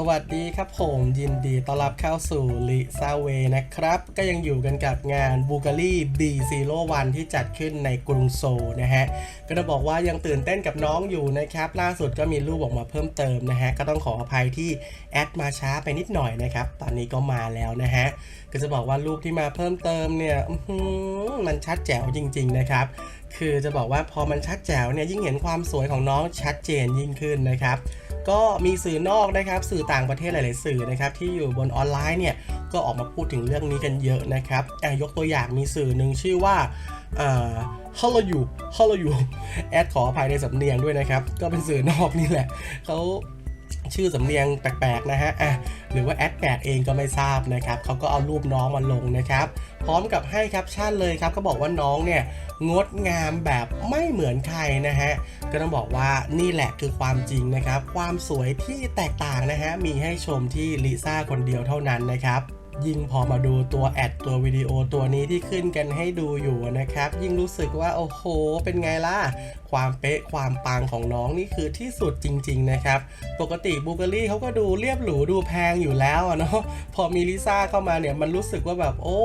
สวัสดีครับผมยินดีต้อนรับเข้าสู่ลิซาเวนะครับ ก็ยังอยู่กันกับงานบูการี B01 ที่จัดขึ้นในกรุงโซลนะฮะ ก็ต้องบอกว่ายังตื่นเต้นกับน้องอยู่นะครับ ล่าสุดก็มีรูปออกมาเพิ่มเติมนะฮะ ก็ต้องขออภัยที่แอดมาช้าไปนิดหน่อยนะครับ ตอนนี้ก็มาแล้วนะฮะ ก็จะบอกว่ารูปที่มาเพิ่มเติมเนี่ยมันชัดแจ๋วจริง ๆ นะครับ คือจะบอกว่าพอมันชัดแจ๋วเนี่ยยิ่งเห็นความสวยของน้องชัดเจนยิ่งขึ้นนะครับ ก็มีสื่อนอกนะครับ สื่อต่างประเทศหลาย ๆ สื่อนะครับที่อยู่บนออนไลน์เนี่ยก็ออกมาพูดถึงเรื่องนี้กันเยอะนะครับยกตัวอย่างมีสื่อหนึ่งชื่อว่าอ่า Hello you Hello you แอดขออภัยในสำเนียงด้วยนะครับ ก็เป็นสื่อนอกนี่แหละเขา ชื่อสำเนียงแปลกๆนะฮะอะหรือว่าแอดแปดเองก็ไม่ทราบนะครับเขาก็เอารูปน้องมาลงนะครับ พร้อมกับให้แคปชั่นเลยครับก็บอกว่าน้องเนี่ยงดงามแบบไม่เหมือนใครนะฮะก็ต้องบอกว่านี่แหละคือความจริงนะครับ ความสวยที่แตกต่างนะฮะมีให้ชมที่ลิซ่าคนเดียวเท่านั้นนะครับ ยิ่งพอมาดูตัวแอดตัววิดีโอตัวนี้ที่ขึ้นกันให้ดูอยู่นะครับ ยิ่งรู้สึกว่าโอ้โห เป็นไงล่ะ ความเป๊ะความปังของน้องนี่คือที่สุดจริง ๆ นะครับ ปกติบูเกอรี่เขาก็ดูเรียบหรูดูแพงอยู่แล้วอะเนาะพอมีลิซ่าเข้ามาเนี่ยมันรู้สึกว่าแบบโอ้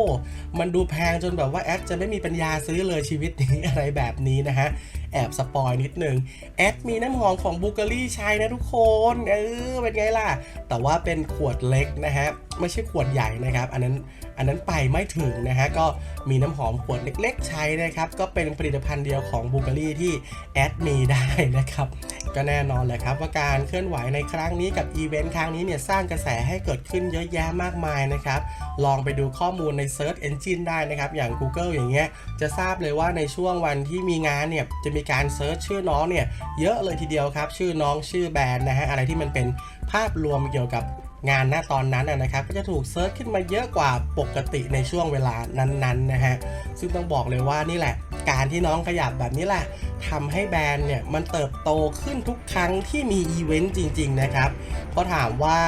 มันดูแพงจนแบบว่าแอดจะไม่มีปัญญาซื้อเลยชีวิตนี้อะไรแบบนี้นะฮะแอบสปอยนิดนึงแอดมีน้ำหอมของบูเกอรี่ใช้นะทุกคน เออเป็นไงล่ะ แต่ว่าเป็นขวดเล็กนะฮะไม่ใช่ขวดใหญ่นะครับ อันนั้นอันนั้นไปไม่ถึงนะฮะก็มีน้ำหอมขวดเล็ก ๆ ใช้นะครับ ก็เป็นผลิตภัณฑ์เดียวของบูเกอรี่ที่แอดมีได้นะครับ ก็แน่นอนแหละครับว่าการเคลื่อนไหวในครั้งนี้กับอีเวนต์ครั้งนี้เนี่ยสร้างกระแสให้เกิดขึ้นเยอะแยะมากมายนะครับ ลองไปดูข้อมูลใน Search Engine ได้นะครับ อย่าง Google อย่างเงี้ยจะทราบเลยว่าในช่วงวันที่มีงานเนี่ยจะมีการเซิร์ชชื่อน้องเนี่ยเยอะเลยทีเดียวครับ ชื่อน้องชื่อแบรนด์นะฮะอะไรที่มันเป็นภาพรวมเกี่ยวกับ งานณตอนนั้นนะนะครับก็จะถูกเซิร์ชขึ้นมาเยอะกว่าปกติในช่วงเวลานั้นๆนะฮะซึ่งต้องบอกเลยว่านี่แหละ การที่น้องขยับแบบนี้แหละ ทำให้แบรนด์เนี่ยมันเติบโตขึ้นทุกครั้งที่มีอีเวนต์จริง ๆ นะครับเพราะถามว่า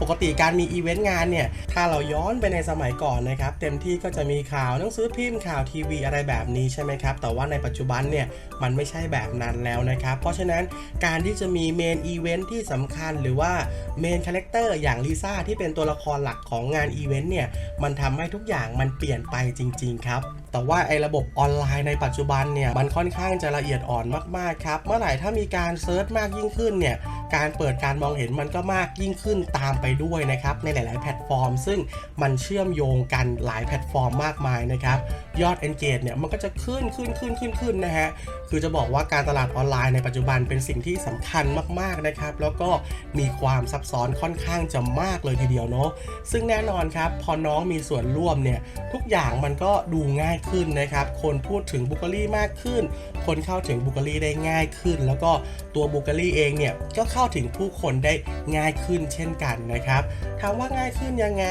ปกติการมีอีเวนต์งานเนี่ยถ้าเราย้อนไปในสมัยก่อนนะครับ เต็มที่ก็จะมีข่าวหนังสือพิมพ์ข่าวทีวีอะไรแบบนี้ใช่ไหมครับ แต่ว่าในปัจจุบันเนี่ยมันไม่ใช่แบบนั้นแล้วนะครับ เพราะฉะนั้นการที่จะมีเมนอีเวนต์ที่สำคัญหรือว่าเมนคาแรคเตอร์อย่างลิซ่าที่เป็นตัวละครหลักของงานอีเวนต์เนี่ยมันทำให้ทุกอย่างมันเปลี่ยนไปจริง ๆ ครับ แต่ว่าไอ้ระบบออนไลน์ในปัจจุบันเนี่ยมันค่อนข้างจะละเอียดอ่อนมากๆครับ เมื่อไหร่ถ้ามีการเซิร์ชมากยิ่งขึ้นเนี่ยการเปิดการมองเห็นมันก็มากยิ่งขึ้นตามไปด้วยนะครับในหลาย ๆ แพลตฟอร์ม ซึ่งมันเชื่อมโยงกันหลายแพลตฟอร์มมากมายนะครับยอด engage เนี่ยมันก็จะขึ้นขึ้นขึ้นขึ้นขึ้นนะฮะคือจะบอกว่าการตลาดออนไลน์ในปัจจุบันเป็นสิ่งที่สำคัญมาก ๆ นะครับ แล้วก็มีความซับซ้อนค่อนข้างจะมากเลยทีเดียวเนาะซึ่งแน่นอนครับพอน้องมีส่วนร่วมเนี่ยทุกอย่างมันก็ดูง่ายขึ้นนะครับ คนพูดถึงบุคลีมากขึ้น คนเข้าถึงบุคลีได้ง่ายขึ้น แล้วก็ตัวบุคลีเองเนี่ยก็เข้าถึงผู้คนได้ง่ายขึ้นเช่นกันนะครับถามว่าง่ายขึ้นยังไง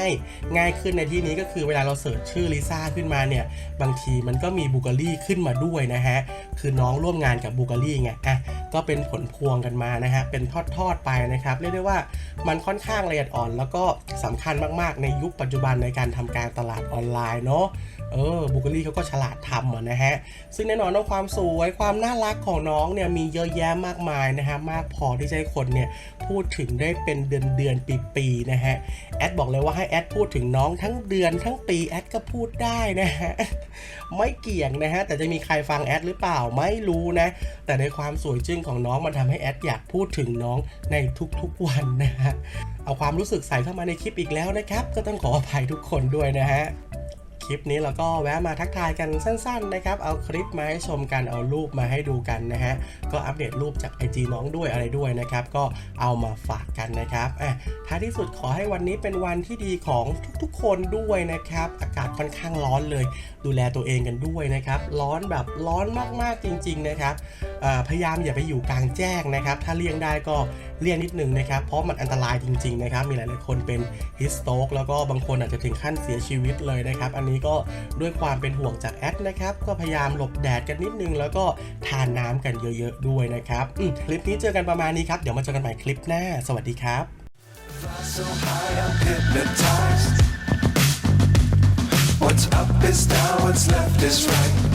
ง่ายขึ้นในที่นี้ก็คือเวลาเราเสิร์ชชื่อลิซ่าขึ้นมาเนี่ย บางทีมันก็มีบุคลีขึ้นมาด้วยนะฮะ คือน้องร่วมงานกับบุคลีไงอะก็เป็นผลพวงกันมานะฮะ เป็นทอดๆไปนะครับ เรียกได้ว่ามันค่อนข้างละเอียดอ่อน แล้วก็สำคัญมากๆในยุคปัจจุบันในการทำการตลาดออนไลน์เนาะ เออบุคลีเขาก็ฉลาดทำนะฮะ ซึ่งแน่นอนว่าความสวยความน่ารักของน้องเนี่ยมีเยอะแยะมากมายนะฮะ มากพอที่จะให้คนเนี่ยพูดถึงได้เป็นเดือนเดือนปีปีนะฮะ แอดบอกเลยว่าให้แอดพูดถึงน้องทั้งเดือนทั้งปีแอดก็พูดได้นะฮะ ไม่เกี่ยงนะฮะ แต่จะมีใครฟังแอดหรือเปล่าไม่รู้นะ แต่ในความสวยจึ้งของน้องมันทำให้แอดอยากพูดถึงน้องในทุกๆวันนะฮะเอาความรู้สึกใส่เข้ามาในคลิปอีกแล้วนะครับ ก็ต้องขออภัยทุกคนด้วยนะฮะ คลิปนี้เราก็แวะมาทักทายกันสั้นๆนะครับ เอาคลิปมาให้ชมกัน เอารูปมาให้ดูกันนะฮะ ก็อัปเดตรูปจาก IG น้องด้วยอะไรด้วยนะครับ ก็เอามาฝากกันนะครับอะท้ายที่สุดขอให้วันนี้เป็นวันที่ดีของทุกๆคนด้วยนะครับ อากาศค่อนข้างร้อนเลย ดูแลตัวเองกันด้วยนะครับ ร้อนแบบร้อนมากๆจริง ๆนะครับ พยายามอย่าไปอยู่กลางแจ้งนะครับ ถ้าเลี่ยงได้ก็เลี่ยงนิดนึงนะครับ เพราะมันอันตรายจริง ๆ นะครับ มีหลายๆคนเป็นฮิสโตกแล้วก็บางคนอาจจะถึงขั้นเสียชีวิตเลยนะครับ อันนี้ก็ด้วยความเป็นห่วงจากแอดนะครับ ก็พยายามหลบแดดกันนิดนึง แล้วก็ทานน้ำกันเยอะๆด้วยนะครับคลิปนี้เจอกันประมาณนี้ครับ เดี๋ยวมาเจอกันใหม่คลิปหน้า สวัสดีครับ What's up is down, what's left is right.